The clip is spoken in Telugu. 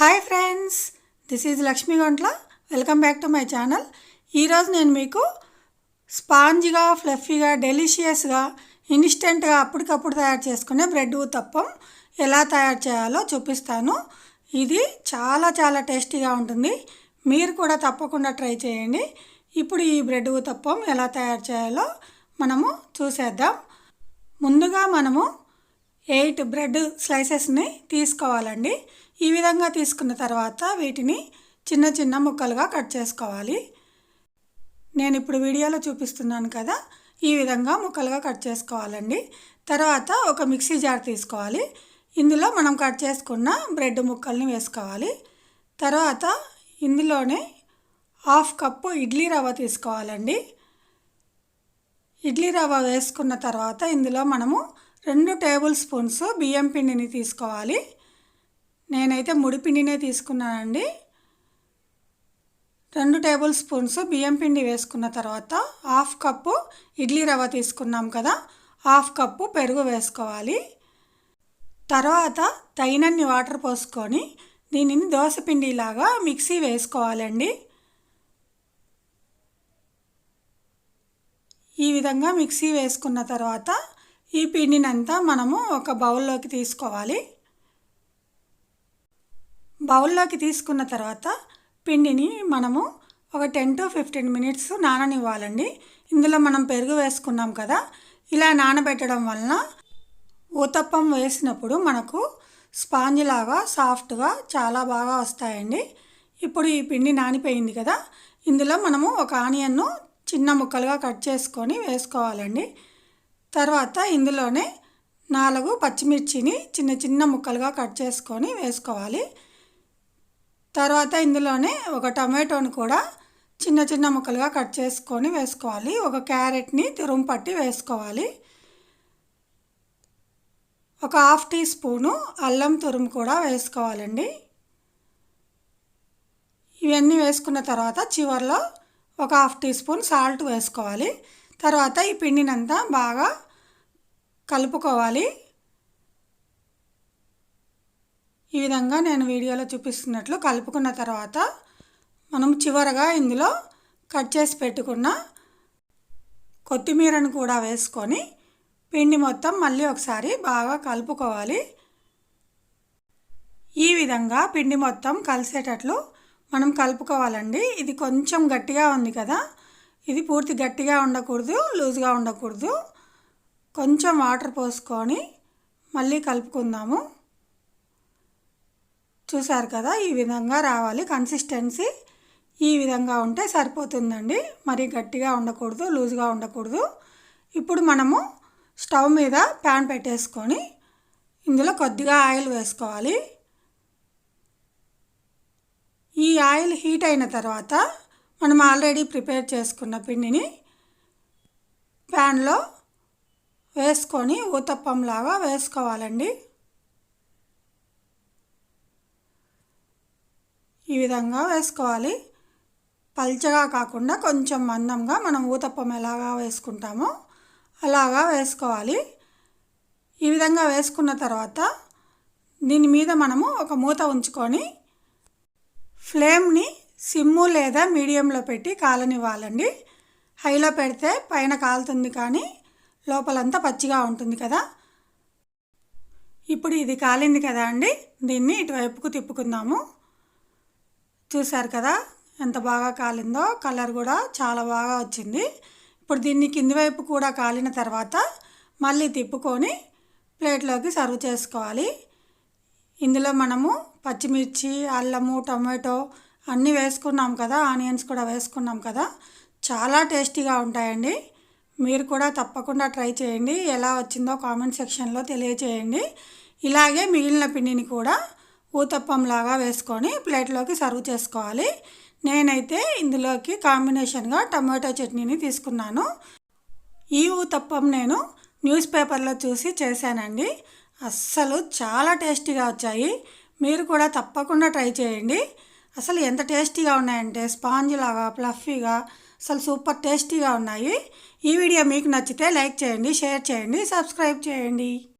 Hi friends this is Lakshmi Gontla welcome back to my channel ఈరోజు నేను మీకు స్పాంజ్గా ఫ్లఫీగా డెలిషియస్గా ఇన్స్టెంట్గా అప్పటికప్పుడు తయారు చేసుకునే బ్రెడ్ ఉత్తప్పం ఎలా తయారు చేయాలో చూపిస్తాను. ఇది చాలా చాలా టేస్టీగా ఉంటుంది. మీరు కూడా తప్పకుండా ట్రై చేయండి. ఇప్పుడు ఈ బ్రెడ్ ఉత్తప్పం ఎలా తయారు చేయాలో మనము చూసేద్దాం. ముందుగా మనము ఎయిట్ బ్రెడ్ స్లైసెస్ని తీసుకోవాలండి. ఈ విధంగా తీసుకున్న తర్వాత వీటిని చిన్న చిన్న ముక్కలుగా కట్ చేసుకోవాలి. నేను ఇప్పుడు వీడియోలో చూపిస్తున్నాను కదా ఈ విధంగా ముక్కలుగా కట్ చేసుకోవాలండి. తర్వాత ఒక మిక్సీ జార్ తీసుకోవాలి. ఇందులో మనం కట్ చేసుకున్న బ్రెడ్ ముక్కల్ని వేసుకోవాలి. తర్వాత ఇందులోనే హాఫ్ కప్పు ఇడ్లీ రవ్వ తీసుకోవాలండి. ఇడ్లీ రవ్వ వేసుకున్న తర్వాత ఇందులో మనము రెండు టేబుల్ స్పూన్స్ బియ్యం పిండిని తీసుకోవాలి. నేనైతే ముడి పిండినే తీసుకున్నానండి. రెండు టేబుల్ స్పూన్స్ బియ్యం పిండి వేసుకున్న తర్వాత హాఫ్ కప్పు ఇడ్లీ రవ్వ తీసుకున్నాం కదా హాఫ్ కప్పు పెరుగు వేసుకోవాలి. తర్వాత తగినన్ని వాటర్ పోసుకొని దీనిని దోశపిండిలాగా మిక్సీ వేసుకోవాలండి. ఈ విధంగా మిక్సీ వేసుకున్న తర్వాత ఈ పిండినంతా మనము ఒక బౌల్లోకి తీసుకోవాలి. బౌల్లోకి తీసుకున్న తర్వాత పిండిని మనము ఒక టెన్ టు ఫిఫ్టీన్ మినిట్స్ నాననివ్వాలండి. ఇందులో మనం పెరుగు వేసుకున్నాం కదా ఇలా నానబెట్టడం వలన ఊతప్పం వేసినప్పుడు మనకు స్పాంజ్ లాగా సాఫ్ట్గా చాలా బాగా వస్తాయండి. ఇప్పుడు ఈ పిండి నానిపోయింది కదా ఇందులో మనము ఒక ఆనియన్ను చిన్న ముక్కలుగా కట్ చేసుకొని వేసుకోవాలండి. తర్వాత ఇందులోనే నాలుగు పచ్చిమిర్చిని చిన్న చిన్న ముక్కలుగా కట్ చేసుకొని వేసుకోవాలి. తర్వాత ఇందులోనే ఒక టమాటోని కూడా చిన్న చిన్న ముక్కలుగా కట్ చేసుకొని వేసుకోవాలి. ఒక క్యారెట్ని తురుము పట్టి వేసుకోవాలి. ఒక హాఫ్ టీ స్పూను అల్లం తురుము కూడా వేసుకోవాలండి. ఇవన్నీ వేసుకున్న తర్వాత చివరిలో ఒక హాఫ్ టీ స్పూన్ సాల్ట్ వేసుకోవాలి. తర్వాత ఈ పిండినంతా బాగా కలుపుకోవాలి. ఈ విధంగా నేను వీడియోలో చూపిస్తున్నట్లు కలుపుకున్న తర్వాత మనం చివరగా ఇందులో కట్ చేసి పెట్టుకున్న కొత్తిమీరను కూడా వేసుకొని పిండి మొత్తం మళ్ళీ ఒకసారి బాగా కలుపుకోవాలి. ఈ విధంగా పిండి మొత్తం కలిసేటట్లు మనం కలుపుకోవాలండి. ఇది కొంచెం గట్టిగా ఉంది కదా. ఇది పూర్తి గట్టిగా ఉండకూడదు లూజ్గా ఉండకూడదు. కొంచెం వాటర్ పోసుకొని మళ్ళీ కలుపుకుందాము. చూసారు కదా ఈ విధంగా రావాలి. కన్సిస్టెన్సీ ఈ విధంగా ఉంటే సరిపోతుందండి. మరి గట్టిగా ఉండకూడదు లూజ్గా ఉండకూడదు. ఇప్పుడు మనము స్టవ్ మీద ప్యాన్ పెట్టేసుకొని ఇందులో కొద్దిగా ఆయిల్ వేసుకోవాలి. ఈ ఆయిల్ హీట్ అయిన తర్వాత మనం ఆల్రెడీ ప్రిపేర్ చేసుకున్న పిండిని ప్యాన్లో వేసుకొని ఊతప్పంలాగా వేసుకోవాలండి. ఈ విధంగా వేసుకోవాలి. పల్చగా కాకుండా కొంచెం మందంగా మనం ఊతప్పం ఎలాగా వేసుకుంటామో అలాగా వేసుకోవాలి. ఈ విధంగా వేసుకున్న తర్వాత దీని మీద మనము ఒక మూత ఉంచుకొని ఫ్లేమ్ని సిమ్ము లేదా మీడియంలో పెట్టి కాలనివ్వాలండి. హైలో పెడితే పైన కాలుతుంది కానీ లోపలంతా పచ్చిగా ఉంటుంది కదా? ఇప్పుడు ఇది కాలింది కదా అండి? దీన్ని ఇటువైపుకు తిప్పుకుందాము. చూశారు కదా? ఎంత బాగా కాలిందో కలర్ కూడా చాలా బాగా వచ్చింది. ఇప్పుడు దీన్ని కింది వైపు కూడా కాలిన తర్వాత మళ్ళీ తిప్పుకొని ప్లేట్లోకి సర్వ్ చేసుకోవాలి. ఇందులో మనము పచ్చిమిర్చి అల్లము టమాటో అన్నీ వేసుకున్నాం కదా? ఆనియన్స్ కూడా వేసుకున్నాం కదా? చాలా టేస్టీగా ఉంటాయండి. మీరు కూడా తప్పకుండా ట్రై చేయండి. ఎలా వచ్చిందో కామెంట్ సెక్షన్లో తెలియచేయండి. ఇలాగే మిగిలిన పిండిని కూడా ఊతప్పంలాగా వేసుకొని ప్లేట్లోకి సర్వ్ చేసుకోవాలి. నేనైతే ఇందులోకి కాంబినేషన్గా టమాటో చట్నీని తీసుకున్నాను. ఈ ఊతప్పం నేను న్యూస్ పేపర్లో చూసి చేశానండి. అస్సలు చాలా టేస్టీగా వచ్చాయి. మీరు కూడా తప్పకుండా ట్రై చేయండి. అసలు ఎంత టేస్టీగా ఉన్నాయంటే స్పాంజ్ లాగా ఫ్లఫీగా అసలు సూపర్ టేస్టీగా ఉన్నాయి. ఈ వీడియో మీకు నచ్చితే లైక్ చేయండి షేర్ చేయండి సబ్స్క్రైబ్ చేయండి.